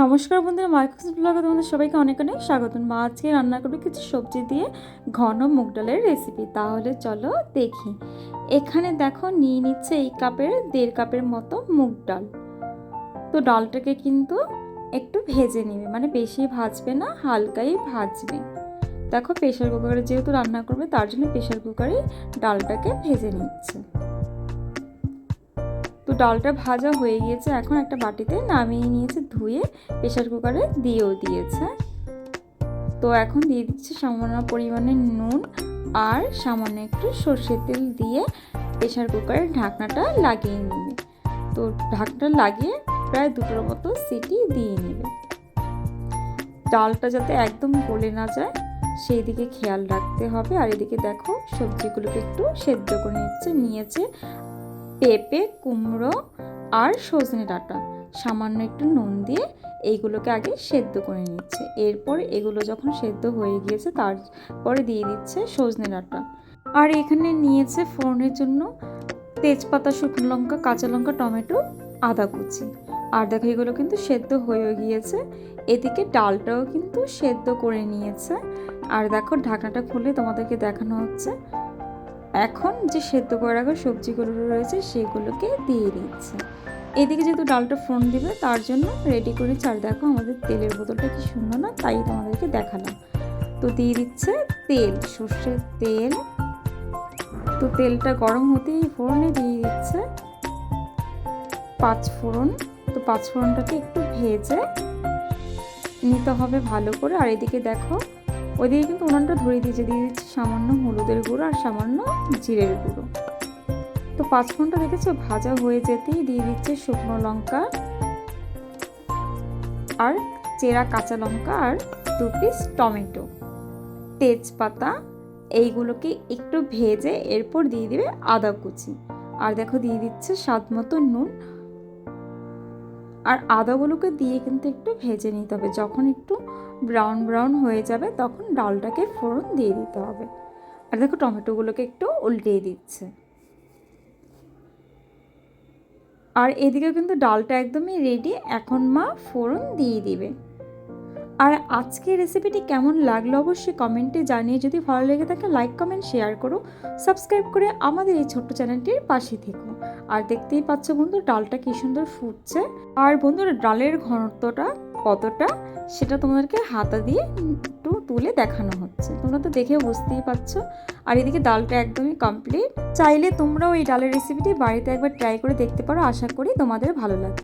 নমস্কার বন্ধুরা মাইক্রোস ব্লগে তোমাদের সবাইকে অনেক অনেক স্বাগতম। মা, আজকে রান্না করবে কিছু সবজি দিয়ে ঘন মুগ ডালের রেসিপি তাহলে চলো দেখি। এখানে দেখো নিয়ে নিচ্ছে এই কাপের, দেড় কাপের মতো মুগ ডাল। তো ডালটাকে কিন্তু একটু ভেজে নেবে মানে বেশি ভাজবে না, হালকাই ভাজবে। দেখো প্রেশার কুকারে যেহেতু রান্না করবে, তার জন্য প্রেশার কুকারে ডালটাকে ভেজে নিচ্ছে। তো ডালটা ভাজা হয়ে গিয়েছে, এখন একটা বাটিতে নামিয়ে নিয়েছে, ধুয়ে প্রেশার কুকারে দিয়েও দিয়েছে। তো এখন দিয়ে দিচ্ছে সামান্য পরিমাণে নুন আর সামান্য একটু সর্ষের তেল দিয়ে প্রেশার কুকারের ঢাকনাটা লাগিয়ে নেবে। তো ঢাকনা লাগিয়ে প্রায় দুটোর মতো সিটি দিয়ে নেবে। ডালটা যাতে একদম গলে না যায়, সেই দিকে খেয়াল রাখতে হবে। আর এদিকে দেখো সবজিগুলোকে একটু সেদ্ধ করে নিচ্ছে, নিয়েছে পেঁপে, কুমড়ো আর সজনে ডাঁটা। সামান্য একটু নুন দিয়ে এইগুলোকে আগে সেদ্ধ করে নিচ্ছে। এরপর এগুলো যখন সেদ্ধ হয়ে গিয়েছে, তারপরে দিয়ে দিচ্ছে সজনে ডাঁটা। আর এখানে নিয়েছে ফোড়নের জন্য তেজপাতা, শুকনো লঙ্কা, কাঁচা লঙ্কা, টমেটো, আদা কুচি। আর দেখো, এগুলো কিন্তু সেদ্ধ হয়ে গিয়েছে। এদিকে ডালটাও কিন্তু সেদ্ধ করে নিয়েছে। আর দেখো, ঢাকনাটা খুলে তোমাদেরকে দেখানো হচ্ছে। এখন যে সেদ্ধ করে রাখা সবজিগুলো রয়েছে সেগুলোকে দিয়ে দিচ্ছে। এদিকে যেহেতু ডালটা ফোড়ন দিবে, তার জন্য রেডি করে চার দেখো আমাদের তেলের বোতলটা কি সুন্দর না, তাই তোমাদেরকে দেখালাম। তো দিয়ে দিচ্ছে তেল, সর্ষের তেল। তো তেলটা গরম হতেই ফোড়নে দিয়ে দিচ্ছে পাঁচ ফোড়ন। তো পাঁচ ফোড়নটাকে একটু ভেজে নিতে হবে ভালো করে। আর এদিকে দেখো ওইদিকে কিন্তু উনানটা ধরিয়ে দিয়েছে। দিয়ে দিচ্ছে সামান্য হলুদের গুঁড়ো আর সামান্য জিরের গুঁড়ো। তো পাঁচ পাঁচফোড়নটা দেখেছ? ভাজা হয়ে যেতেই দিয়ে দিচ্ছে শুকনো লঙ্কা আর চেরা কাঁচা লঙ্কা আর দু পিস টমেটো। তেজপাতা, এইগুলোকে একটু ভেজে এরপর দিয়ে দিবে আদা কুচি। আর দেখো দিয়ে দিচ্ছে স্বাদ মতো নুন আর আদাগুলোকে দিয়ে কিন্তু একটু ভেজে নিতে হবে। যখন একটু ব্রাউন ব্রাউন হয়ে যাবে, তখন ডালটাকে ফোড়ন দিয়ে দিতে হবে। আর দেখো টমেটোগুলোকে একটু উল্টিয়ে দিচ্ছে। আর এদিকে কিন্তু ডালটা একদমই রেডি এখন মা ফোড়ন দিয়ে দিবে। আর আজকের রেসিপিটি কেমন লাগল অবশ্যই কমেন্টে জানিয়ে যদি ভালো লেগে থাকে লাইক কমেন্ট শেয়ার করো। সাবস্ক্রাইব করে আমাদের এই ছোট্ট চ্যানেলটির পাশে থেকো। আর দেখতেই পাচ্ছ বন্ধু, ডালটা কি সুন্দর ফুটছে। আর বন্ধুরা ডালের ঘনত্বটা কতটা, সেটা তোমাদেরকে হাতা দিয়ে একটু তুলে দেখানো হচ্ছে। তোমরা তো দেখে বুঝতেই পারছ। আর এদিকে ডালটা একদমই কমপ্লিট চাইলে তোমরাও এই ডালের রেসিপিটি বাড়িতে একবার ট্রাই করে দেখতে পারো। আশা করি তোমাদের ভালো লাগবে।